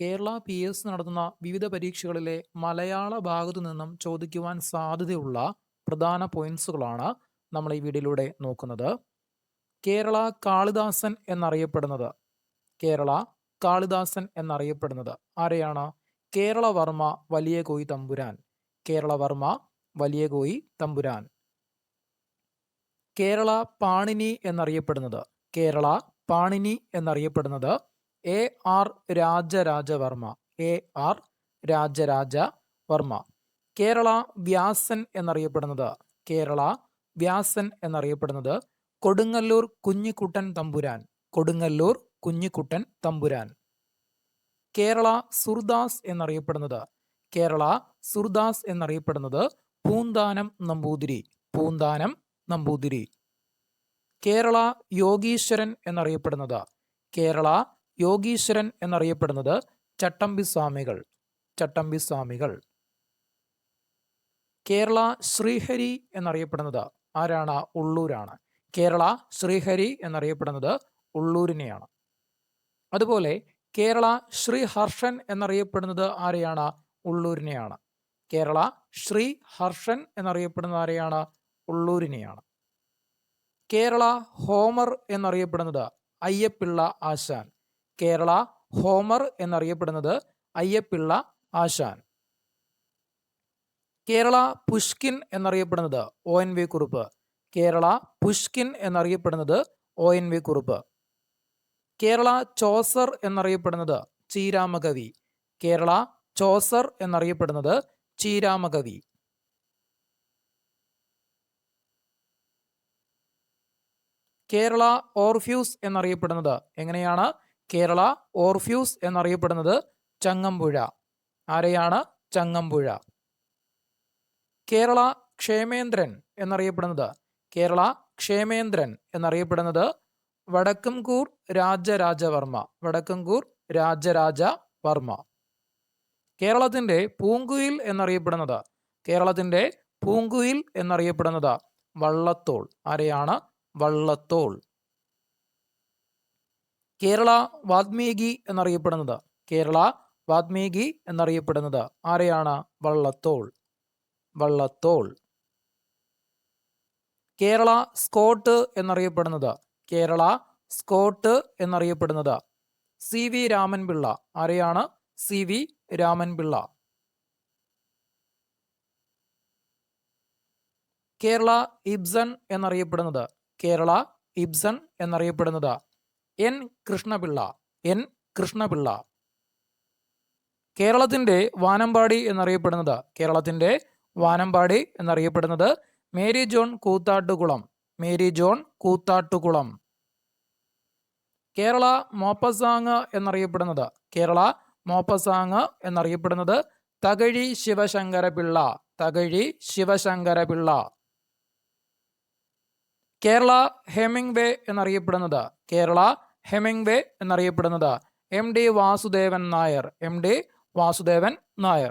Kerala P S നടത്തുന്ന വിവിധ പരീക്ഷകളിലെ മലയാള ഭാഗത്തു നിന്നും ചോദിക്കുവാൻ സാധ്യതയുള്ള പ്രധാന പോയിന്റ്സുകളാണ് നമ്മൾ ഈ വീഡിയോയിലൂടെ നോക്കുന്നത്. കേരള കാളിദാസൻ എന്നറിയപ്പെടുന്നത്. കേരള കാളിദാസൻ എന്നറിയപ്പെടുന്നത്. ആരെയാണ്? കേരളവർമ്മ വലിയ കോയി തമ്പുരാൻ. കേരളവർമ്മ വലിയ കോയി തമ്പുരാൻ. കേരള പാണിനി എന്നറിയപ്പെടുന്നത്. കേരള പാണിനി എന്നറിയപ്പെടുന്നത് A R Rajaraja Varma. A R Rajaraja Varma Kerala Vyasan എന്നറിയപ്പെടുന്നത് കേരള വ്യാസൻ എന്നറിയപ്പെടുന്നത് കൊടുങ്ങല്ലൂർ കുഞ്ഞിക്കുട്ടൻ തമ്പുരാൻ. കൊടുങ്ങല്ലൂർ കുഞ്ഞിക്കുട്ടൻ തമ്പുരാൻ. കേരള സുർദാസ് എന്നറിയപ്പെടുന്നത് കേരള സുർദാസ് എന്നറിയപ്പെടുന്നത് പൂന്താനം നമ്പൂതിരി. പൂന്താനം നമ്പൂതിരി. കേരള യോഗീശ്വരൻ എന്നറിയപ്പെടുന്നത് കേരള യോഗീശ്വരൻ എന്നറിയപ്പെടുന്നത് ചട്ടമ്പി സ്വാമികൾ ചട്ടമ്പി സ്വാമികൾ കേരള ശ്രീഹരി എന്നറിയപ്പെടുന്നത് ആരാണ്? ഉള്ളൂരാണ്. കേരള ശ്രീഹരി എന്നറിയപ്പെടുന്നത് ഉള്ളൂരിനെയാണ്. അതുപോലെ കേരള ശ്രീഹർഷൻ എന്നറിയപ്പെടുന്നത് ആരെയാണ്? ഉള്ളൂരിനെയാണ്. കേരള ശ്രീ ഹർഷൻ എന്നറിയപ്പെടുന്നത് ആരെയാണ്? ഉള്ളൂരിനെയാണ്. കേരള ഹോമർ എന്നറിയപ്പെടുന്നത് അയ്യപ്പിള്ള ആശാൻ. കേരള ഹോമർ എന്നറിയപ്പെടുന്നത് അയ്യപ്പിള്ള ആശാൻ. കേരള പുഷ്കിൻ എന്നറിയപ്പെടുന്നത് O N V Kurup. Kerala Pushkin എന്നറിയപ്പെടുന്നത് O N V Kurup. Kerala Chaucer എന്നറിയപ്പെടുന്നത് ചീരാമകവി കേരള ചോസർ എന്നറിയപ്പെടുന്നത് ചീരാമകവി കേരള ഓർഫ്യൂസ് എന്നറിയപ്പെടുന്നത് എങ്ങനെയാണ്? കേരള ഓർഫ്യൂസ് എന്നറിയപ്പെടുന്നത് ചങ്ങമ്പുഴ. ആരെയാണ് ചങ്ങമ്പുഴ? കേരള ക്ഷേമേന്ദ്രൻ എന്നറിയപ്പെടുന്നത്. കേരള ക്ഷേമേന്ദ്രൻ എന്നറിയപ്പെടുന്നത് വടക്കംകൂർ രാജരാജവർമ്മ. വടക്കംകൂർ രാജരാജവർമ്മ. കേരളത്തിന്റെ പൂങ്കുയിൽ എന്നറിയപ്പെടുന്നത്. കേരളത്തിന്റെ പൂങ്കുയിൽ എന്നറിയപ്പെടുന്നത് വള്ളത്തോൾ. ആരെയാണ്? വള്ളത്തോൾ. കേരള വാത്മീകി എന്നറിയപ്പെടുന്നത്. കേരള വാത്മീകി എന്നറിയപ്പെടുന്നത്. ആരെയാണ്? വള്ളത്തോൾ. വള്ളത്തോൾ. കേരള സ്കോട്ട് എന്നറിയപ്പെടുന്നത്. കേരള സ്കോട്ട് എന്നറിയപ്പെടുന്നത്. C V Raman Pillai. ആരെയാണ്? C V Raman Pillai. Kerala Ibsen എന്നറിയപ്പെടുന്നത്. കേരള ഇബ്സൺ എന്നറിയപ്പെടുന്നത്. N Krishna Pillai N Krishna Pillai. കേരളത്തിന്റെ വാനമ്പാടി എന്നറിയപ്പെടുന്നത് കേരളത്തിന്റെ വാനമ്പാടി എന്നറിയപ്പെടുന്നത് മേരി ജോൺ കൂത്താട്ടുകുളം മേരി ജോൺ കൂത്താട്ടുകുളം. കേരള മോപ്പസാങ് എന്നറിയപ്പെടുന്നത് കേരള മോപ്പസാങ് എന്നറിയപ്പെടുന്നത് തകഴി ശിവശങ്കരപിള്ള തകഴി ശിവശങ്കരപിള്ള. കേരള ഹെമിംഗ് വേ എന്നറിയപ്പെടുന്നത്. കേരള ഹെമിംഗ് വേ എന്നറിയപ്പെടുന്നത്. M D Vasudevan Nair. M D Vasudevan Nair.